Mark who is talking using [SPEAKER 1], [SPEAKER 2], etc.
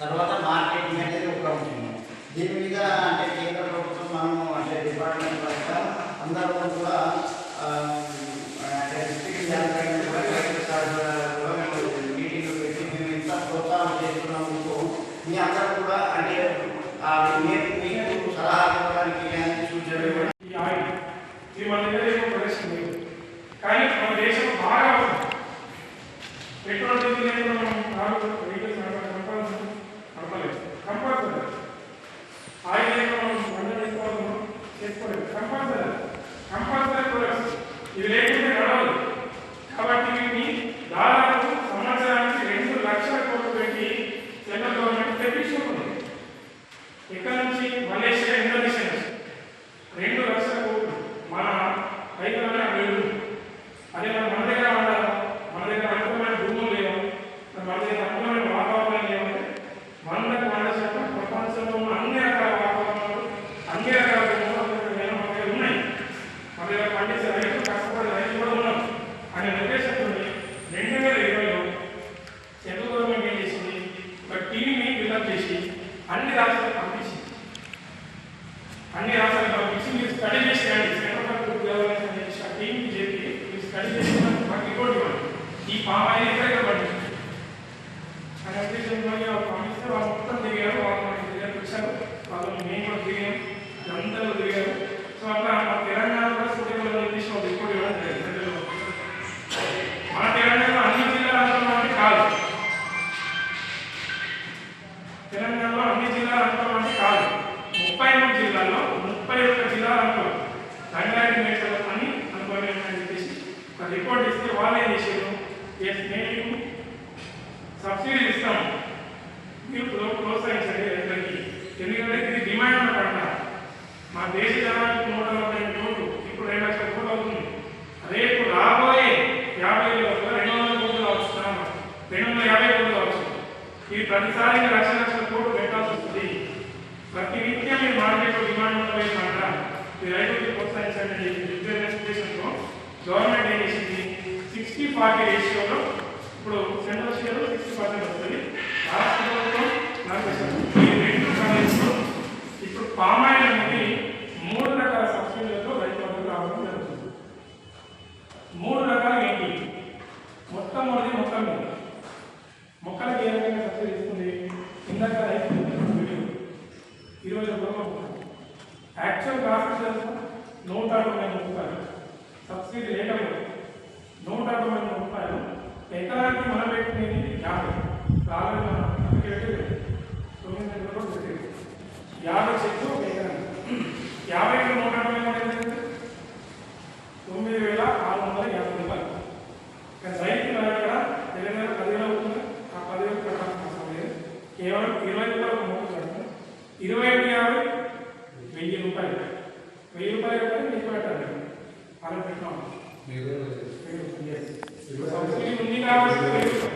[SPEAKER 1] తర్వాత మార్కెటింగ్ అనేది ఒక అంశం దీని మీద అంటే కేంద్ర ప్రభుత్వం మనము అంటే డిపార్ట్మెంట్ అందరూ కూడా అంటే డిస్ట్రిక్ట్ కూడా కలెక్టర్ సార్ కూడా మేము పెట్టి మేము ఇంత ప్రోత్సాహం మీ అందరూ కూడా అంటే ఆ, మీరు
[SPEAKER 2] సలహా relationship అన్ని రాష్ట్రాలు పంపించి మీరు స్టడీ చేసి రండి సెంట్రల్ ఆ టీంకి చెప్పి మీరు స్టడీ చేసి మాకు రిపోర్ట్ ఇవ్వండి. ఈ పామ్ ఆయిల్ ఎక్కడ అని వాళ్ళు పంపిస్తే వాళ్ళు మొత్తం దిగారు వాళ్ళు మనకి వచ్చారు. వాళ్ళు మేము కూడా దిగాం అందరూ దిగారు సో అట్లా మన తెలంగాణ కూడా సూర్యుల రిపోర్ట్ ఇవ్వడం జరిగింది. మన తెలంగాణలో అన్ని జిల్లాలు అంటే కాదు. తెలంగాణలో అన్ని జిల్లాలు అనుకోవాలంటే కాదు. ముప్పై మూడు జిల్లాల్లో ముప్పై ఒక్క జిల్లాలు అనుకోవాలి రంగారెడ్డి మేటలు అని అనుకోవాలి అని చెప్పేసి రిపోర్ట్ ఇస్తే వాళ్ళు ఏం చేశారు? ఎస్ నేను సబ్సిడీ ఇస్తాము మీరు ప్రోత్సహించండి రైతులకి. ఎందుకంటే ఇది డిమాండ్ ఉన్న పంట. మా దేశ జనానికి నూట నలభై కోట్లు ఇప్పుడు రెండు లక్షల కోట్లు అవుతుంది. రేపు రాబోయే యాభై వేల రెండు వందల కోట్లు కావచ్చు రెండు వందల యాభై కోట్లు కావచ్చు. ఇది ప్రతిసారి లక్ష లక్షల కోట్లు పెట్టాల్సి వస్తుంది. ప్రతి నిత్యం మీరు మార్కెట్లో డిమాండ్ ఉన్నవే పంట ఈ రైతులకు ప్రోత్సహించండి అని చెప్పి బిజినెస్ ఉద్దేశంతో గవర్నమెంట్ ఏం చేసింది పార్టీ రేషియోలో ఇప్పుడు సెంట్రల్ రేషియోలో సిక్స్టీ పార్టీ వస్తుంది. రాష్ట్ర ప్రభుత్వం నలభై శాతం ఈ రెండు కాలేజీలో ఇప్పుడు పామాయిల్ అనేది మూడు రకాల సబ్సిడీలతో రైతులకు రావడం జరుగుతుంది. మూడు రకాలు ఏంటి? మొట్టమొదటి మొత్తం మీద మొక్కలకి ఏ రకంగా సబ్సిడీ ఇస్తుంది? ఇందాక రైతు ఇరవై రూపాయలు యాక్చువల్ కాస్ట్ నూట అరవై ఐదు రూపాయలు. సబ్సిడీ లేకపోతే నూట తొమ్మిది రూపాయలు. ఎకరానికి మనం పెట్టుకునేది యాభై. ఆల్రెడీ తొమ్మిది వందల రూపాయలు పెట్టేది. యాభై చెట్లు ఒక ఎకరానికి. యాభైకి నూట తొమ్మిది మూడు ఎంత తొమ్మిది వేల ఆరు వందల యాభై రూపాయలు. రైతు దగ్గర తెలంగాణ పదివేలు అవుతుంది. ఆ పదివేలు కట్టాల్సిన అవసరం లేదు కేవలం ఇరవై రూపాయలు మూడు కడతాం ఇరవై ఐదు యాభై వెయ్యి రూపాయలు. వెయ్యి రూపాయలు కానీ మీకు పెట్టాలి. అలా పెట్టాం సబ్సిడీ ఉంది కాబట్టి వెయ్యి